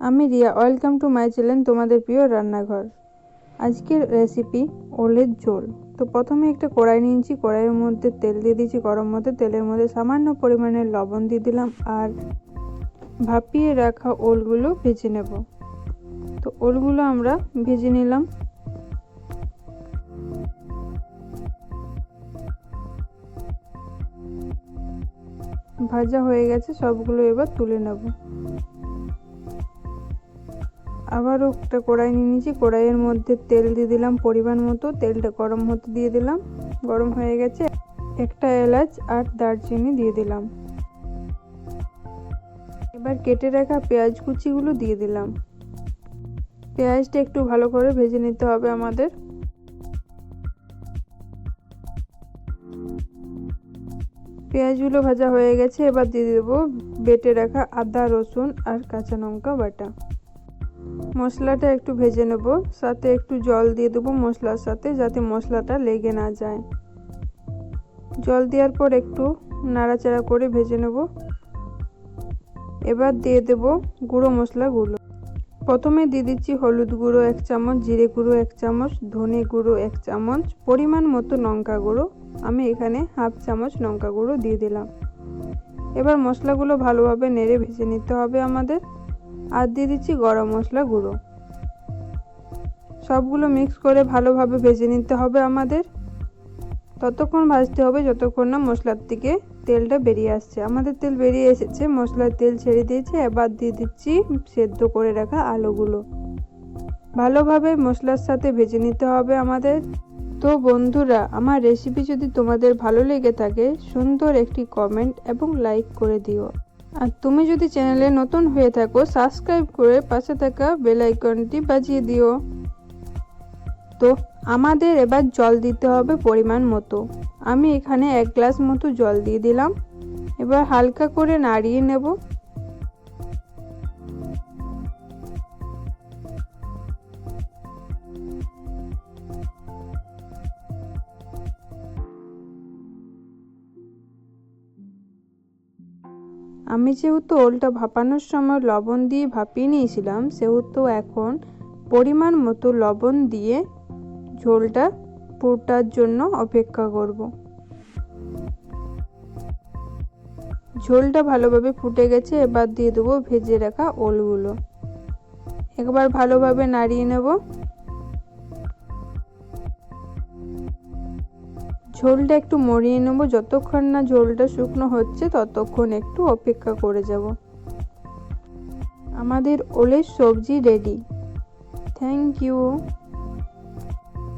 আমি Riya, welcome to my channel, তোমাদের প্রিয় রান্নাঘর। আজকের রেসিপি ওলের ঝোল। তো প্রথমে একটা কড়াই নিয়েছি, কড়াইয়ের মধ্যে তেল দিয়ে দিয়েছি, গরম মধ্যে তেলের মধ্যে সামান্য পরিমাণে লবণ দিয়ে দিলাম আর ভাপিয়ে রাখা ওলগুলো ভেজে নেব। তো ওলগুলো আমরা ভেজে নিলাম। ভাজা হয়ে গেছে, সবগুলো এবার তুলে নেব। আবারও একটা কড়াই নিয়ে নিয়েছি। কড়াইয়ের মধ্যে তেল দিয়ে দিলাম, পরিমাণ মতো। তেলটা গরম হতে দিয়ে দিলাম। গরম হয়ে গেছে। একটা এলাচ আর দারচিনি দিয়ে দিলাম। এবার কেটে রাখা পেঁয়াজ কুচিগুলো দিয়ে দিলাম। পেঁয়াজটা একটু ভালো করে ভেজে নিতে হবে আমাদের। পেঁয়াজগুলো ভাজা হয়ে গেছে। এবার দিয়ে দেবো বেটে রাখা আদা, রসুন আর কাঁচা লঙ্কা বাটা। মশলাটা একটু ভেজে নেব, সাথে একটু জল দিয়ে দেবো মশলার সাথে যাতে মশলাটা লেগে না যায়। জল দেওয়ার পর একটু নাড়াচাড়া করে ভেজে নেব। এবার দিয়ে দেব গুঁড়ো মশলাগুলো। প্রথমে দিয়ে দিচ্ছি হলুদ গুঁড়ো এক চামচ, জিরে গুঁড়ো এক চামচ, ধনে গুঁড়ো এক চামচ, পরিমাণ মতো লঙ্কা গুঁড়ো। আমি এখানে হাফ চামচ লঙ্কা গুঁড়ো দিয়ে দিলাম। এবার মশলাগুলো ভালোভাবে নেড়ে ভেজে নিতে হবে আমাদের। আর দিয়ে দিচ্ছি গরম মশলা গুঁড়ো। সবগুলো মিক্স করে ভালোভাবে ভেজে নিতে হবে আমাদের। ততক্ষণ ভাজতে হবে যতক্ষণ না মশলার থেকে তেলটা বেরিয়ে আসছে। আমাদের তেল বেরিয়ে এসেছে, মশলার তেল ছেড়ে দিয়েছে। এবার দিয়ে দিচ্ছি সেদ্ধ করে রাখা আলুগুলো। ভালোভাবে মশলার সাথে ভেজে নিতে হবে আমাদের। তো বন্ধুরা, আমার রেসিপি যদি তোমাদের ভালো লেগে থাকে, সুন্দর একটি কমেন্ট এবং লাইক করে দিও। আর তুমি যদি চ্যানেলে নতুন হয়ে থাকো সাবস্ক্রাইব করে পাশে থাকা বেল আইকনটি বাজিয়ে দিও। তো, আমাদের এবার জল দিতে হবে পরিমাণ মতো। আমি এখানে এক গ্লাস মতো জল দিয়ে দিলাম। এবার হালকা করে নাড়িয়ে নেব। আমি যেহেতু ওলটা ভাপানোর সময় লবণ দিয়ে ভাপিয়ে নিয়েছিলাম, সেহেতু এখন পরিমাণ মতো লবণ দিয়ে ঝোলটা ফুটার জন্য অপেক্ষা করব। ঝোলটা ভালোভাবে ফুটে গেছে, এবার দিয়ে দেবো ভেজে রাখা ওলগুলো। একবার ভালোভাবে নাড়িয়ে নেব। ঝোলটা একটু মরিয়ে নেব। যতক্ষণ না ঝোলটা শুকনো হচ্ছে, ততক্ষণ একটু অপেক্ষা করে যাব। আমাদের ওলের সবজি রেডি থ্যাংক ইউ